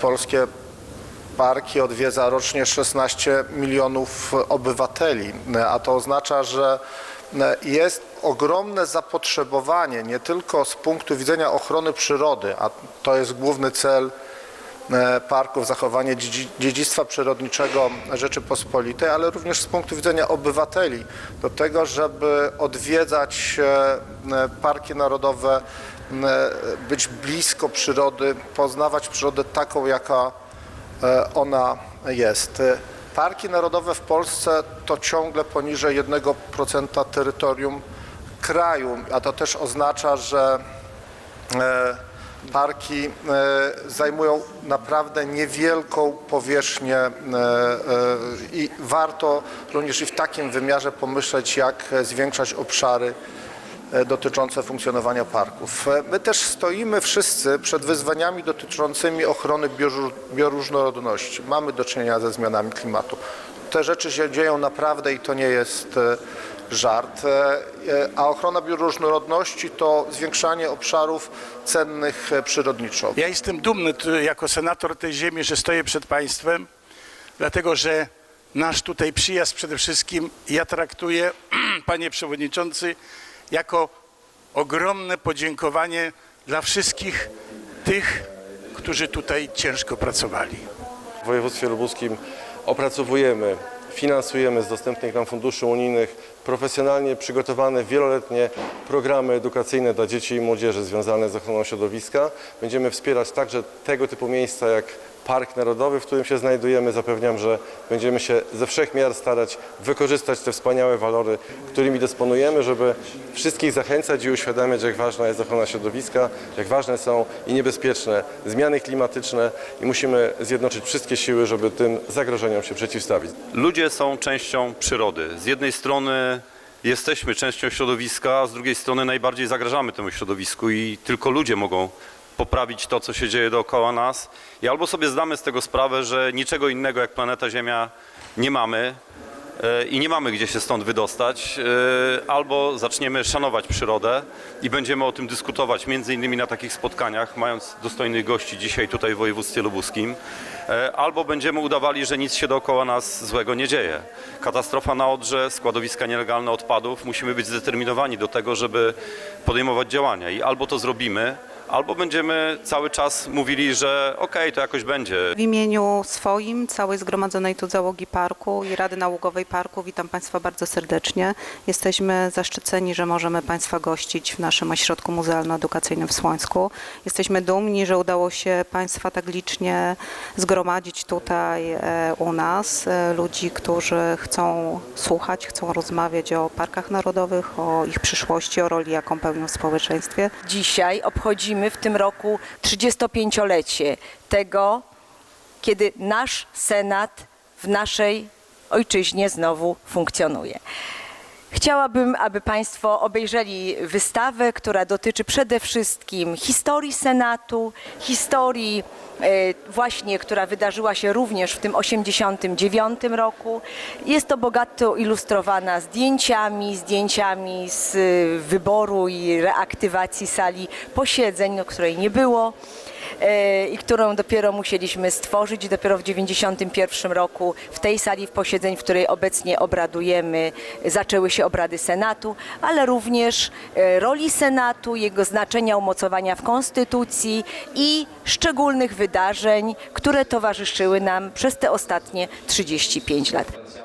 Polskie parki odwiedza rocznie 16 milionów obywateli, a to oznacza, że jest ogromne zapotrzebowanie nie tylko z punktu widzenia ochrony przyrody, a to jest główny cel e, parków, zachowanie dziedzi- dziedzictwa przyrodniczego Rzeczypospolitej, ale również z punktu widzenia obywateli do tego, żeby odwiedzać e, e, parki narodowe, być blisko przyrody, poznawać przyrodę taką, jaka e, ona jest. E, Parki narodowe w Polsce to ciągle poniżej 1% terytorium kraju, a to też oznacza, że e, parki e, zajmują naprawdę niewielką powierzchnię e, e, i warto również i w takim wymiarze pomyśleć, jak zwiększać obszary e, dotyczące funkcjonowania parków. E, My też stoimy wszyscy przed wyzwaniami dotyczącymi ochrony bioróżnorodności. Mamy do czynienia ze zmianami klimatu. Te rzeczy się dzieją naprawdę i to nie jest e, żart. E, e, A ochrona bioróżnorodności to zwiększanie obszarów cennych e, przyrodniczo. Ja jestem dumny jako senator tej ziemi, że stoję przed państwem, dlatego że nasz tutaj przyjazd przede wszystkim ja traktuję, panie przewodniczący, jako ogromne podziękowanie dla wszystkich tych, którzy tutaj ciężko pracowali. W województwie lubuskim opracowujemy, finansujemy z dostępnych nam funduszy unijnych profesjonalnie przygotowane wieloletnie programy edukacyjne dla dzieci i młodzieży związane z ochroną środowiska. Będziemy wspierać także tego typu miejsca jak Park Narodowy, w którym się znajdujemy. Zapewniam, że będziemy się ze wszech miar starać wykorzystać te wspaniałe walory, którymi dysponujemy, żeby wszystkich zachęcać i uświadamiać, jak ważna jest ochrona środowiska, jak ważne są i niebezpieczne zmiany klimatyczne i musimy zjednoczyć wszystkie siły, żeby tym zagrożeniom się przeciwstawić. Ludzie są częścią przyrody. Z jednej strony jesteśmy częścią środowiska, a z drugiej strony najbardziej zagrażamy temu środowisku i tylko ludzie mogą poprawić to, co się dzieje dookoła nas. I albo sobie zdamy z tego sprawę, że niczego innego jak planeta Ziemia nie mamy i nie mamy gdzie się stąd wydostać, e, albo zaczniemy szanować przyrodę i będziemy o tym dyskutować między innymi na takich spotkaniach, mając dostojnych gości dzisiaj tutaj w województwie lubuskim, e, albo będziemy udawali, że nic się dookoła nas złego nie dzieje. Katastrofa na Odrze, składowiska nielegalne odpadów, musimy być zdeterminowani do tego, żeby podejmować działania. I albo to zrobimy, albo będziemy cały czas mówili, że okej, to jakoś będzie. W imieniu swoim, całej zgromadzonej tu załogi parku i Rady Nałogowej Parku witam Państwa bardzo serdecznie. Jesteśmy zaszczyceni, że możemy Państwa gościć w naszym ośrodku muzealno-edukacyjnym w Słońsku. Jesteśmy dumni, że udało się Państwa tak licznie zgromadzić tutaj e, u nas. E, Ludzi, którzy chcą słuchać, chcą rozmawiać o parkach narodowych, o ich przyszłości, o roli, jaką pełnią w społeczeństwie. Dzisiaj obchodzimy w tym roku 35-lecie tego, kiedy nasz Senat w naszej ojczyźnie znowu funkcjonuje. Chciałabym, aby Państwo obejrzeli wystawę, która dotyczy przede wszystkim historii Senatu, historii e, właśnie, która wydarzyła się również w tym 89 roku. Jest to bogato ilustrowana zdjęciami, zdjęciami z e, wyboru i reaktywacji sali posiedzeń, no, której nie było i którą dopiero musieliśmy stworzyć. Dopiero w 91 roku w tej sali posiedzeń, w której obecnie obradujemy, zaczęły się obrady Senatu, ale również e, roli Senatu, jego znaczenia umocowania w Konstytucji i szczególnych wydarzeń, które towarzyszyły nam przez te ostatnie 35 lat.